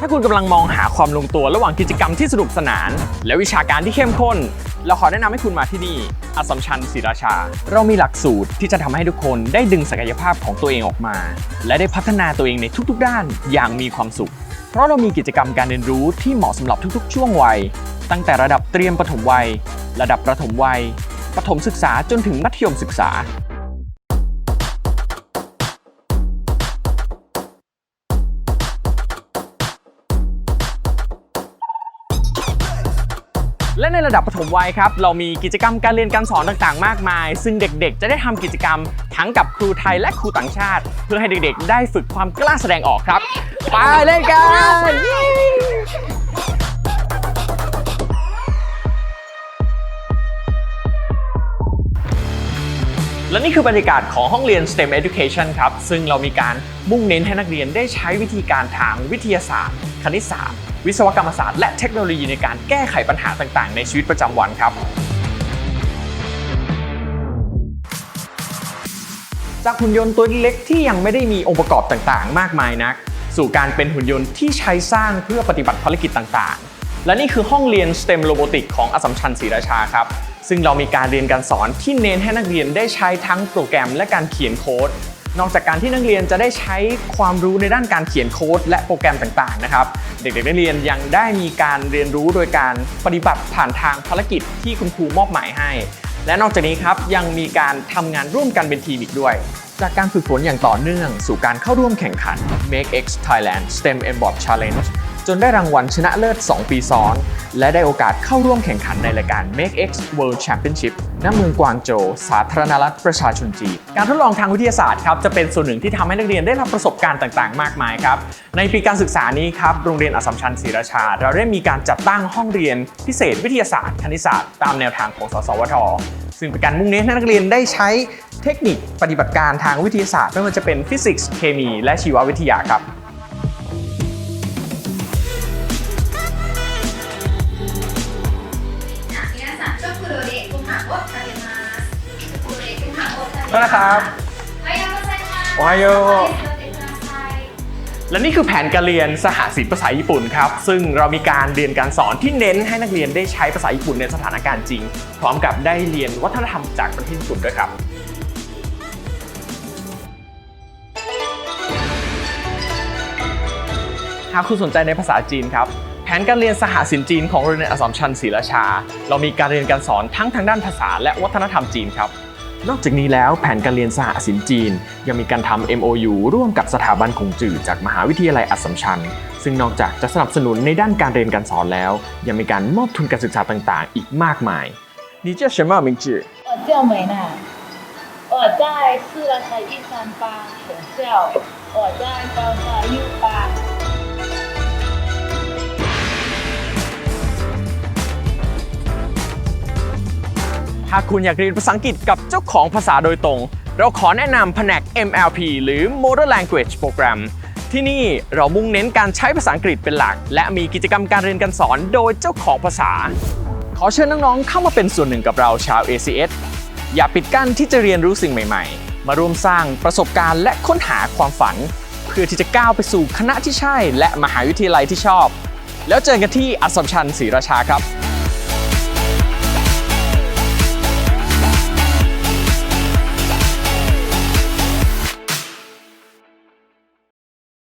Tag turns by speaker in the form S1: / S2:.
S1: ถ้าคุณกำลังมองหาความลงตัวระหว่างกิจกรรมที่สนุกสนาน และวิชาการที่เข้มข้น เราขอแนะนำให้คุณมาที่นี่อสสัมชัญศรีราชา เรามีหลักสูตรที่จะทำให้ทุกคนได้ดึงศักยภาพของตัวเองออกมา และได้พัฒนาตัวเองในทุกๆ ด้านอย่างมีความสุข เพราะเรามีกิจกรรมการเรียนรู้ที่เหมาะสำหรับทุกๆ ช่วงวัย ตั้งแต่ระดับเตรียมปฐมวัย ระดับประถมวัย ประถมศึกษาจนถึงมัธยมศึกษา และในระดับปฐมวัยครับ เรามีกิจกรรมการเรียนการสอนต่างๆ มากมาย ซึ่งเด็กๆ จะได้ทำกิจกรรม ทั้งกับครูไทยและครูต่างชาติ เพื่อให้เด็กๆ ได้ฝึกความกล้าแสดงออกครับ ไปเล่นกัน และนี่คือบรรยากาศของห้องเรียน STEM Education ครับ ซึ่งเรามีการมุ่งเน้นให้นักเรียนได้ใช้วิธีการทางวิทยาศาสตร์ คณิตศาสตร์ วิศวกรรมศาสตร์และเทคโนโลยีในการแก้ไขปัญหาต่างๆ ในชีวิตประจำวันครับ จากหุ่นยนต์ตัวเล็กที่ยังไม่ได้มีองค์ประกอบต่างๆ มากมายนัก สู่การเป็นหุ่นยนต์ที่ใช้สร้างเพื่อปฏิบัติภารกิจต่างๆ และนี่คือห้องเรียน STEM Robotics ของอสสัมชัญศรีราชาครับ ซึ่งเรามีการเรียนการสอนที่เน้นให้นักเรียนได้ใช้ทั้งโปรแกรมและการเขียนโค้ดนอกจากการที่นักเรียนจะได้ใช้ความรู้ในด้านการเขียนโค้ดและโปรแกรมต่างๆนะครับ เด็กๆนักเรียนยังได้มีการเรียนรู้โดยการปฏิบัติผ่านทางภารกิจที่คุณครูมอบหมายให้ และนอกจากนี้ครับยังมีการทำงานร่วมกันเป็นทีมอีกด้วย จากการฝึกฝนอย่างต่อเนื่อง สู่การเข้าร่วมแข่งขัน Make X Thailand STEM m b o t Challenge จนได้รางวัลชนะเลิศ 2 ปีซ้อน และได้โอกาสเข้าร่วมแข่งขันในรายการ Make X World Championship ณ เมืองกวางโจว สาธารณรัฐประชาชนจีน การทดลองทางวิทยาศาสตร์ครับจะเป็นส่วนหนึ่งที่ทำให้นักเรียนได้รับประสบการณ์ต่างๆ มากมายครับ ในปีการศึกษานี้ครับ โรงเรียนอัสสัมชัญศรีราชา เราได้มีการจัดตั้งห้องเรียนพิเศษวิทยาศาสตร์ คณิตศาสตร์ ตามแนวทางของ สสวท ซึ่งเป็นการมุ่งเน้นให้นักเรียนได้ใช้เทคนิคปฏิบัติการทางวิทยาศาสตร์ ไม่ว่าจะเป็นฟิสิกส์ เคมี และชีววิทยาครับ
S2: 皆さん、食堂でご飯を食べます。食堂でご飯を食べます。
S1: そうนะครับ
S2: おはよう
S1: และนี่คือแผนการเรียนสหศิลป์ภาษาญี่ปุ่นครับ ซึ่งเรามีการเรียนการสอนที่เน้นให้นักเรียนได้ใช้ภาษาญี่ปุ่นในสถานการณ์จริง พร้อมกับได้เรียนวัฒนธรรมจากประเทศญี่ปุ่นด้วยครับหากคุณสนใจในภาษาจีนครับแผนการเรียนสหศิลป์จีนของโรงเรียนอัสสัมชัญศรีราชา เรามีการเรียนการสอนทั้งทางด้านภาษาและวัฒนธรรมจีนครับ นอกจากนี้แล้วแผนการเรียนสหศิลป์จีน ยังมีการทำ MOU ร่วมกับสถาบันคงจื่อจากมหาวิทยาลัยอัสสัมชัญ ซึ่งนอกจากจะสนับสนุนในด้านการเรียนการสอนแล้ว ยังมีการมอบทุนการศึกษาต่างๆ อีกมากมาย你叫什么名字
S3: 我叫美娜，我在四川的一三八学校，我在高大 U
S1: หากคุณอยากเรียนภาษาอังกฤษกับเจ้าของภาษาโดยตรง เราขอแนะนำแผนก MLP หรือ Model Language Program ที่นี่เรามุ่งเน้นการใช้ภาษาอังกฤษเป็นหลัก และมีกิจกรรมการเรียนการสอนโดยเจ้าของภาษา ขอเชิญน้องๆเข้ามาเป็นส่วนหนึ่งกับเราชาว ACS อย่าปิดกั้นที่จะเรียนรู้สิ่งใหม่ๆ มาร่วมสร้างประสบการณ์และค้นหาความฝัน เพื่อที่จะก้าวไปสู่คณะที่ใช่ และมหาวิทยาลัยที่ชอบ แล้วเจอกันที่อัสสัมชัญศรีราชาครับ